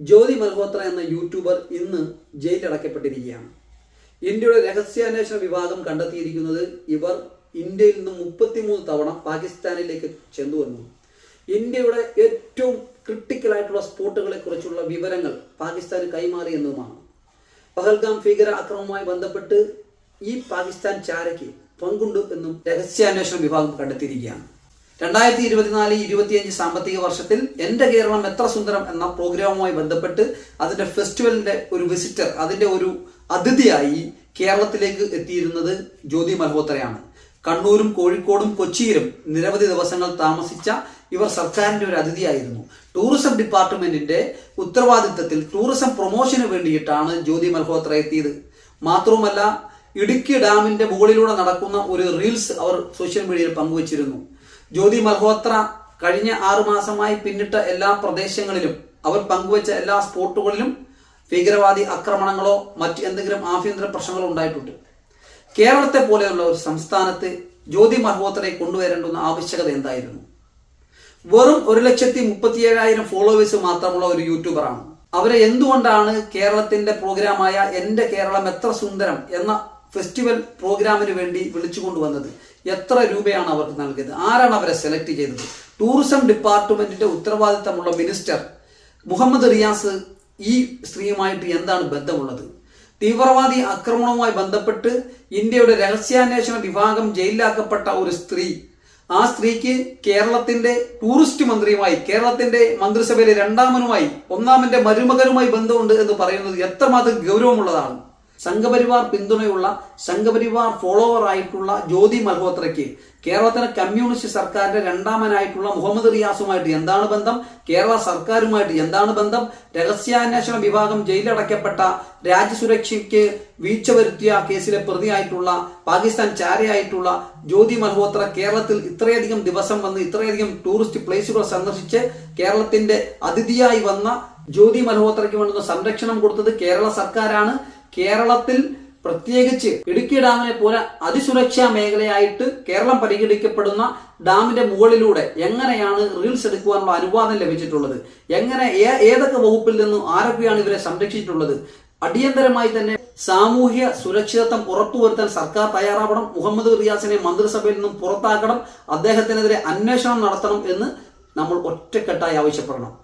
ജ്യോതി മൽഹോത്ര എന്ന യൂട്യൂബർ ഇന്ന് ജയിലിലടക്കപ്പെട്ടിരിക്കുകയാണ് ഇന്ത്യയുടെ രഹസ്യാന്വേഷണ വിഭാഗം കണ്ടെത്തിയിരിക്കുന്നത് ഇവർ ഇന്ത്യയിൽ നിന്ന് മുപ്പത്തിമൂന്ന് തവണ പാകിസ്ഥാനിലേക്ക് ചെന്നു വന്നു. ഇന്ത്യയുടെ ഏറ്റവും ക്രിട്ടിക്കലായിട്ടുള്ള സ്പോട്ടുകളെ കുറിച്ചുള്ള വിവരങ്ങൾ പാകിസ്ഥാന് കൈമാറി എന്നതുമാണ്. പഹൽഗാം ഭീകര ആക്രമണവുമായി ബന്ധപ്പെട്ട് ഈ പാകിസ്ഥാൻ ചാരയ്ക്ക് പങ്കുണ്ട് എന്നും രഹസ്യാന്വേഷണ വിഭാഗം കണ്ടെത്തിയിരിക്കുകയാണ്. രണ്ടായിരത്തി ഇരുപത്തിനാല് ഇരുപത്തിയഞ്ച് സാമ്പത്തിക വർഷത്തിൽ എന്റെ കേരളം എത്ര സുന്ദരം എന്ന പ്രോഗ്രാമുമായി ബന്ധപ്പെട്ട് അതിന്റെ ഫെസ്റ്റിവലിന്റെ ഒരു വിസിറ്റർ അതിന്റെ ഒരു അതിഥിയായി കേരളത്തിലേക്ക് എത്തിയിരുന്നത് ജ്യോതി മൽഹോത്രയാണ്. കണ്ണൂരും കോഴിക്കോടും കൊച്ചിയിലും നിരവധി ദിവസങ്ങൾ താമസിച്ച ഇവർ സർക്കാരിന്റെ ഒരു അതിഥിയായിരുന്നു. ടൂറിസം ഡിപ്പാർട്ട്മെന്റിന്റെ ഉത്തരവാദിത്തത്തിൽ ടൂറിസം പ്രൊമോഷന് വേണ്ടിയിട്ടാണ് ജ്യോതി മൽഹോത്ര എത്തിയത്. മാത്രവുമല്ല ഇടുക്കി ഡാമിന്റെ മുകളിലൂടെ നടക്കുന്ന ഒരു റീൽസ് അവർ സോഷ്യൽ മീഡിയയിൽ പങ്കുവച്ചിരുന്നു. ജ്യോതി മൽഹോത്ര കഴിഞ്ഞ ആറു മാസമായി പിന്നിട്ട എല്ലാ പ്രദേശങ്ങളിലും അവർ പങ്കുവച്ച എല്ലാ സ്പോട്ടുകളിലും ഭീകരവാദി ആക്രമണങ്ങളോ മറ്റ് എന്തെങ്കിലും ആഭ്യന്തര പ്രശ്നങ്ങളോ ഉണ്ടായിട്ടുണ്ട്. കേരളത്തെ പോലെയുള്ള ഒരു സംസ്ഥാനത്ത് ജ്യോതി മൽഹോത്രയെ കൊണ്ടുവരേണ്ടുന്ന ആവശ്യകത എന്തായിരുന്നു? വെറും ഒരു ലക്ഷത്തി മുപ്പത്തി ഏഴായിരം ഫോളോവേഴ്സ് മാത്രമുള്ള ഒരു യൂട്യൂബറാണ്. അവരെ എന്തുകൊണ്ടാണ് കേരളത്തിന്റെ പ്രോഗ്രാമായ എന്റെ കേരളം എത്ര സുന്ദരം എന്ന ഫെസ്റ്റിവൽ പ്രോഗ്രാമിന് വേണ്ടി വിളിച്ചു കൊണ്ടുവന്നത്. എത്ര രൂപയാണ് അവർക്ക് നൽകിയത്? ആരാണ് അവരെ സെലക്ട് ചെയ്തത്? ടൂറിസം ഡിപ്പാർട്ട്മെന്റിന്റെ ഉത്തരവാദിത്തമുള്ള മിനിസ്റ്റർ മുഹമ്മദ് റിയാസ് ഈ സ്ത്രീയുമായിട്ട് എന്താണ് ബന്ധമുള്ളത്? തീവ്രവാദി ആക്രമണവുമായി ബന്ധപ്പെട്ട് ഇന്ത്യയുടെ രഹസ്യാന്വേഷണ വിഭാഗം ജയിലിലാക്കപ്പെട്ട ഒരു സ്ത്രീ ആ സ്ത്രീക്ക് കേരളത്തിന്റെ ടൂറിസ്റ്റ് മന്ത്രിയുമായി കേരളത്തിന്റെ മന്ത്രിസഭയിലെ രണ്ടാമനുമായി ഒന്നാമന്റെ മരുമകനുമായി ബന്ധമുണ്ട് എന്ന് പറയുന്നത് എത്രമാത്രം ഗൗരവമുള്ളതാണ്. സംഘപരിവാർ പിന്തുണയുള്ള സംഘപരിവാർ ഫോളോവർ ആയിട്ടുള്ള ജ്യോതി മൽഹോത്രയ്ക്ക് കേരളത്തിലെ കമ്മ്യൂണിസ്റ്റ് സർക്കാരിന്റെ രണ്ടാമനായിട്ടുള്ള മുഹമ്മദ് റിയാസുമായിട്ട് എന്താണ് ബന്ധം? കേരള സർക്കാരുമായിട്ട് എന്താണ് ബന്ധം? രഹസ്യാന്വേഷണ വിഭാഗം ജയിലടയ്ക്കപ്പെട്ട രാജ്യസുരക്ഷയ്ക്ക് വീഴ്ച വരുത്തിയ കേസിലെ പ്രതിയായിട്ടുള്ള പാകിസ്ഥാൻ ചാരയായിട്ടുള്ള ജ്യോതി മൽഹോത്ര കേരളത്തിൽ ഇത്രയധികം ദിവസം വന്ന് ഇത്രയധികം ടൂറിസ്റ്റ് പ്ലേസുകൾ സന്ദർശിച്ച് കേരളത്തിന്റെ അതിഥിയായി വന്ന ജ്യോതി മൽഹോത്രയ്ക്ക് വേണ്ടുന്ന സംരക്ഷണം കൊടുത്തത് കേരള സർക്കാരാണ്. കേരളത്തിൽ പ്രത്യേകിച്ച് ഇടുക്കി ഡാമിനെ പോലെ അതിസുരക്ഷാ മേഖലയായിട്ട് കേരളം പരിഗണിക്കപ്പെടുന്ന ഡാമിന്റെ മുകളിലൂടെ എങ്ങനെയാണ് റീൽസ് എടുക്കുവാനുള്ള അനുവാദം ലഭിച്ചിട്ടുള്ളത്? എങ്ങനെ ഏതൊക്കെ വകുപ്പിൽ നിന്നും ആരൊക്കെയാണ് ഇവരെ സംരക്ഷിച്ചിട്ടുള്ളത്? അടിയന്തരമായി തന്നെ സാമൂഹ്യ സുരക്ഷിതത്വം ഉറപ്പുവരുത്താൻ സർക്കാർ തയ്യാറാവണം. മുഹമ്മദ് റിയാസിനെ മന്ത്രിസഭയിൽ നിന്നും പുറത്താക്കണം. അദ്ദേഹത്തിനെതിരെ അന്വേഷണം നടത്തണം എന്ന് നമ്മൾ ഒറ്റക്കെട്ടായി ആവശ്യപ്പെടണം.